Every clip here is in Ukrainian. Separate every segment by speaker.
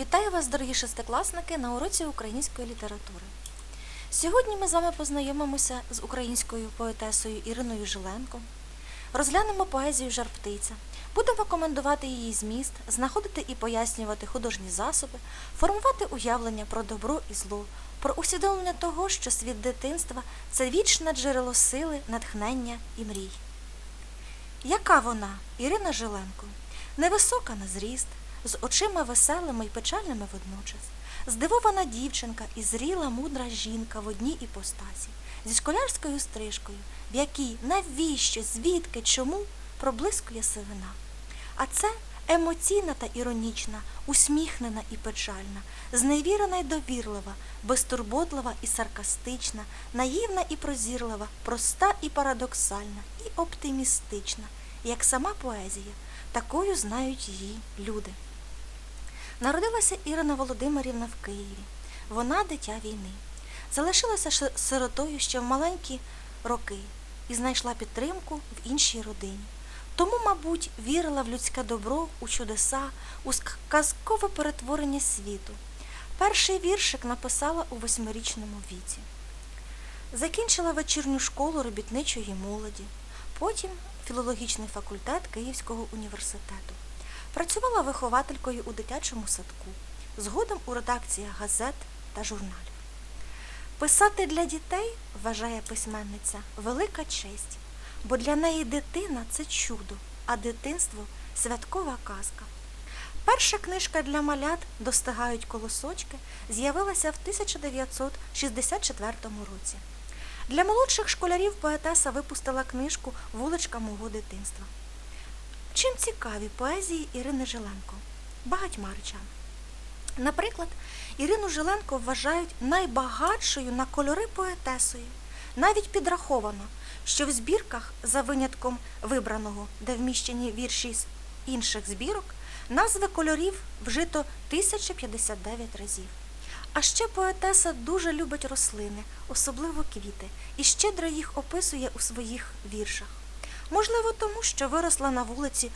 Speaker 1: Вітаю вас, дорогі шестикласники, на уроці української літератури. Сьогодні ми з вами познайомимося з українською поетесою Іриною Жиленко, розглянемо поезію Жарптиця, будемо коментувати її зміст, знаходити і пояснювати художні засоби, формувати уявлення про добро і зло, про усвідомлення того, що світ дитинства це вічне джерело сили, натхнення і мрій. Яка вона, Ірина Жиленко? Невисока на зріст, з очима веселими й печальними водночас, здивована дівчинка і зріла мудра жінка в одній іпостасі, зі школярською стрижкою, в якій навіщо, звідки, чому проблискує сивина. А це емоційна та іронічна, усміхнена і печальна, зневірена й довірлива, безтурботлива і саркастична, наївна і прозірлива, проста і парадоксальна, і оптимістична, як сама поезія, такою знають її люди. Народилася Ірина Володимирівна в Києві. Вона дитя війни. Залишилася сиротою ще в маленькі роки і знайшла підтримку в іншій родині. Тому, мабуть, вірила в людське добро, у чудеса, у казкове перетворення світу. Перший віршик написала у восьмирічному віці. Закінчила вечірню школу робітничої молоді, потім філологічний факультет Київського університету. Працювала вихователькою у дитячому садку, згодом у редакціях газет та журналів. Писати для дітей, вважає письменниця, велика честь, бо для неї дитина це чудо, а дитинство святкова казка. Перша книжка для малят Достигають колосочки з'явилася в 1964 році. Для молодших школярів поетеса випустила книжку Вуличка мого дитинства. Чим цікаві поезії Ірини Жиленко? Багатьма речами. Наприклад, Ірину Жиленко вважають найбагатшою на кольори поетесою. Навіть підраховано, що в збірках, за винятком вибраного, де вміщені вірші з інших збірок, назви кольорів вжито 1059 разів. А ще поетеса дуже любить рослини, особливо квіти, і щедро їх описує у своїх віршах. Можливо, тому, що виросла на вулиці,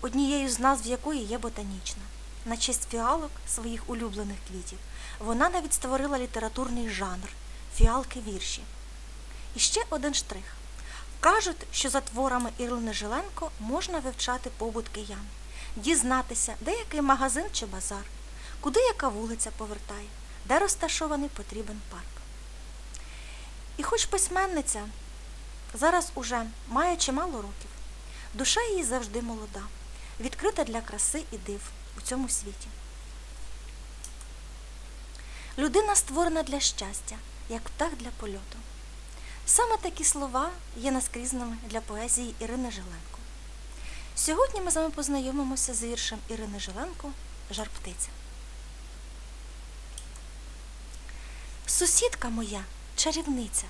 Speaker 1: однією з назв якої є ботанічна. На честь фіалок своїх улюблених квітів. Вона навіть створила літературний жанр фіалки вірші. І ще один штрих. Кажуть, що за творами Ірини Жиленко можна вивчати побут киян, дізнатися, де який магазин чи базар, куди яка вулиця повертає, де розташований потрібен парк. І хоч письменниця зараз уже має чимало років, душа її завжди молода, відкрита для краси і див у цьому світі. Людина створена для щастя, як птах для польоту. Саме такі слова є наскрізними для поезії Ірини Жиленко. Сьогодні ми з вами познайомимося з віршем Ірини Жиленко Жар птиця. Сусідка моя, чарівниця,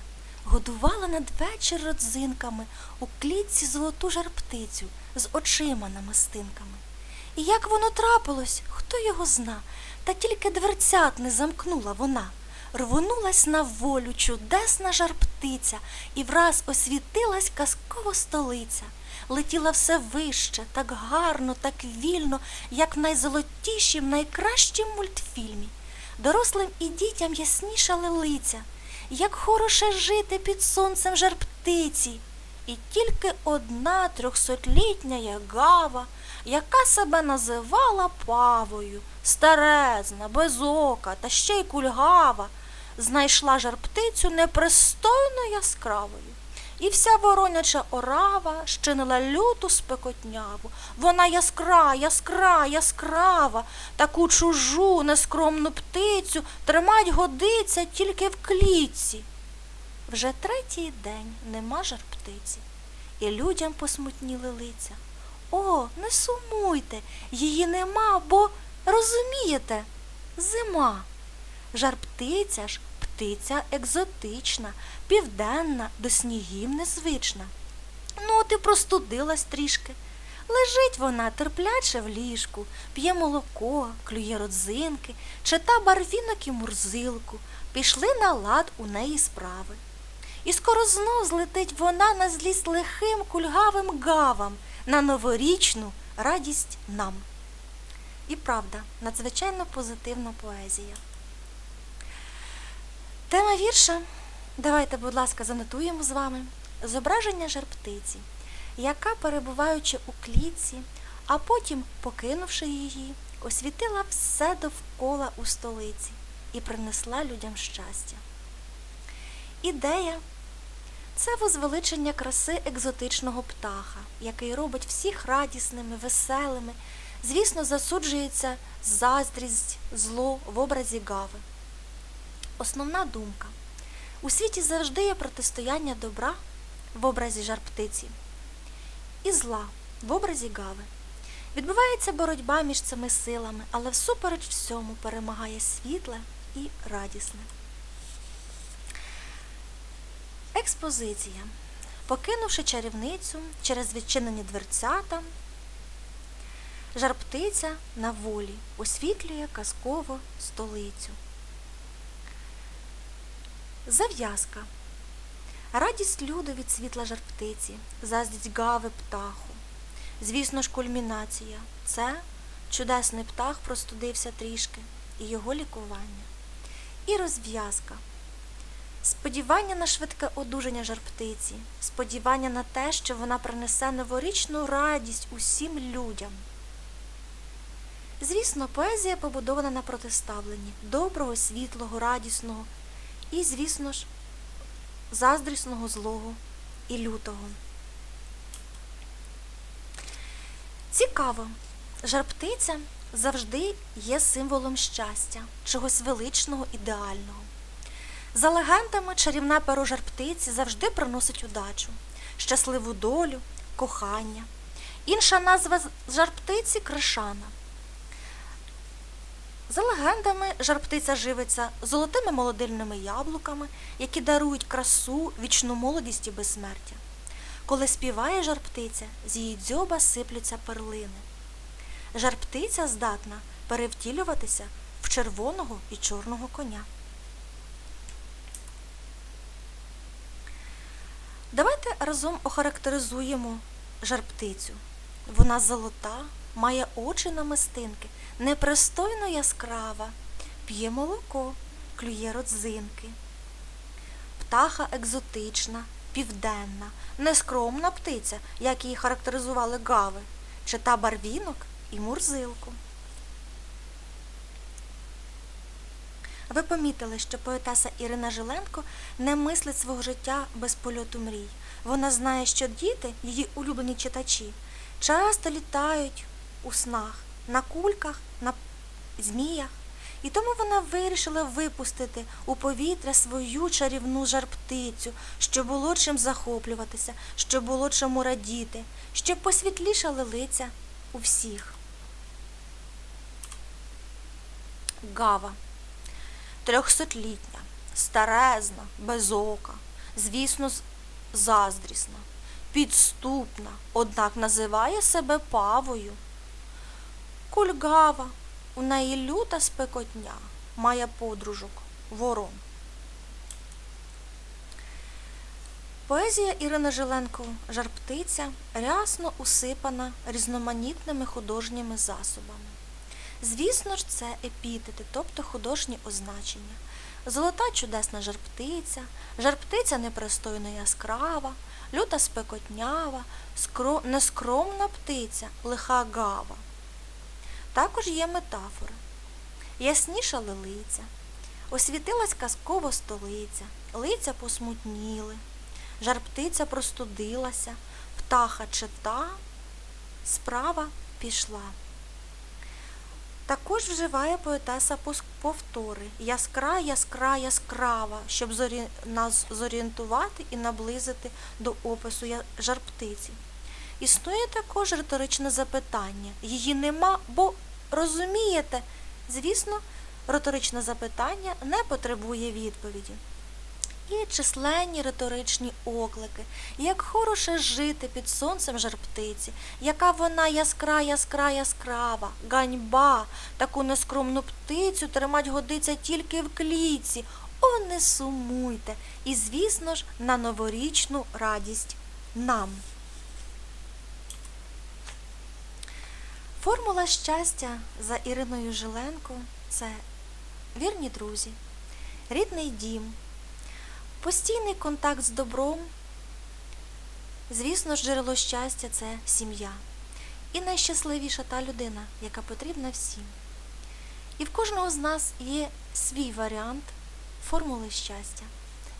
Speaker 1: годувала надвечір родзинками у клітці золоту жарптицю з очима намистинками. І як воно трапилось, хто його зна, та тільки дверцят не замкнула вона. Рвонулась на волю чудесна жарптиця, і враз освітилась казкова столиця. Летіла все вище, так гарно, так вільно, як в найзолотішім, найкращім мультфільмі. Дорослим і дітям яснішали лиця, як хороше жити під сонцем жарптиці. І тільки одна трьохсотлітня ягава, яка себе називала павою, старезна, безока та ще й кульгава, знайшла жарптицю непристойно яскравою. І вся вороняча орава щинила люту спекотняву. Вона яскра, яскра, яскрава, таку чужу, нескромну птицю тримать годиться тільки в клітці. Вже третій день нема жар птиці, і людям посмутніли лиця. О, не сумуйте, її нема, бо розумієте, зима. Жар птиця ж птиця екзотична, південна, до снігів незвична. Ну, і простудилась трішки. Лежить вона терпляче в ліжку, п'є молоко, клює родзинки, чита барвінок і мурзилку, пішли на лад у неї справи. І скоро знов злетить вона на злість лихим кульгавим гавам на новорічну радість нам. І правда, надзвичайно позитивна поезія. Тема вірша. Давайте, будь ласка, занотуємо з вами зображення жарптиці, яка, перебуваючи у клітці, а потім, покинувши її, освітила все довкола у столиці і принесла людям щастя. Ідея це возвеличення краси екзотичного птаха, який робить всіх радісними, веселими. Звісно, засуджується заздрість, зло в образі Гави. Основна думка. У світі завжди є протистояння добра в образі жар-птиці і зла в образі Гави. Відбувається боротьба між цими силами, але всупереч всьому перемагає світле і радісне. Експозиція. Покинувши чарівницю через відчинені дверцята, жар-птиця на волі освітлює казково столицю. Зав'язка. Радість люду від світла жар-птиці, заздрість гави птаху. Звісно ж, кульмінація. Це чудесний птах простудився трішки і його лікування. І розв'язка. Сподівання на швидке одужання жар-птиці, сподівання на те, що вона принесе новорічну радість усім людям. Звісно, поезія побудована на протиставленні доброго, світлого, радісного і, звісно ж, заздрісного, злого і лютого. Цікаво, жар-птиця завжди є символом щастя, чогось величного, ідеального. За легендами, чарівне перо жар-птиці завжди приносить удачу, щасливу долю, кохання. Інша назва жар-птиці кришана. За легендами, жар-птиця живиться золотими молодильними яблуками, які дарують красу, вічну молодість і безсмертя. Коли співає жар-птиця, з її дзьоба сиплються перлини. Жар-птиця здатна перевтілюватися в червоного і чорного коня. Давайте разом охарактеризуємо жар-птицю. Вона золота, має очі намистинки, непристойно яскрава, п'є молоко, клює родзинки. Птаха екзотична, південна, нескромна птиця, як її характеризували гави, чита барвінок і мурзилку. Ви помітили, що поетеса Ірина Жиленко не мислить свого життя без польоту мрій. Вона знає, що діти, її улюблені читачі, часто літають у снах, на кульках, на зміях. І тому вона вирішила випустити у повітря свою чарівну жар-птицю, щоб було чим захоплюватися, щоб було чому радіти, щоб посвітлішали лиця у всіх. Гава трьохсотлітня, старезна, безока, звісно, заздрісна, підступна, однак називає себе павою. Кульгава, у неї люта спекотня, має подружок, ворон. Поезія Ірини Жиленко Жарптиця рясно усипана різноманітними художніми засобами. Звісно ж, це епітети, тобто художні означення. Золота чудесна жарптиця, жарптиця непристойно яскрава, люта спекотнява, скро... нескромна птиця, лиха гава. Також є метафори. Ясніша лилиця, освітилась казково столиця, лиця посмутніли, жарптиця простудилася, птаха чита, справа пішла. Також вживає поетеса повтори яскра, яскра, яскрава, щоб нас зорієнтувати і наблизити до опису жарптиці. Існує також риторичне запитання. Її нема, бо розумієте, звісно, риторичне запитання не потребує відповіді. І численні риторичні оклики, як хороше жити під сонцем жарптиці, яка вона яскра, яскра, яскрава, ганьба, таку нескромну птицю тримать годиться тільки в клітці. О, не сумуйте! І, звісно ж, на новорічну радість нам. Формула щастя за Іриною Жиленко це вірні друзі, рідний дім, постійний контакт з добром. Звісно джерело щастя це сім'я. І найщасливіша та людина, яка потрібна всім. І в кожного з нас є свій варіант формули щастя.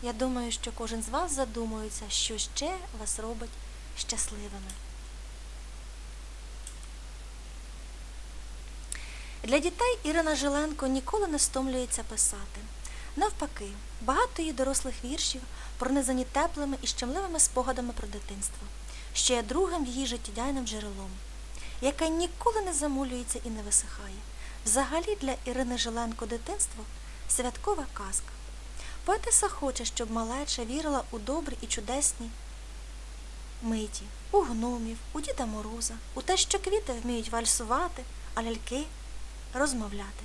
Speaker 1: Я думаю, що кожен з вас задумується, що ще вас робить щасливими. Для дітей Ірина Жиленко ніколи не стомлюється писати. Навпаки, багато її дорослих віршів пронизані теплими і щемливими спогадами про дитинство, що є другим її життєдайним джерелом, яке ніколи не замулюється і не висихає. Взагалі для Ірини Жиленко дитинство святкова казка. Поетеса хоче, щоб малеча вірила у добрі і чудесні миті, у гномів, у Діда Мороза, у те, що квіти вміють вальсувати, а ляльки розмовляти.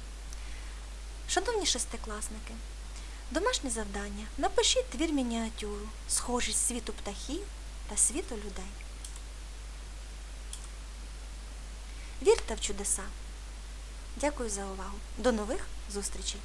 Speaker 1: Шановні шестикласники, домашнє завдання. Напишіть твір мініатюру, схожість світу птахів та світу людей. Вірте в чудеса. Дякую за увагу. До нових зустрічей!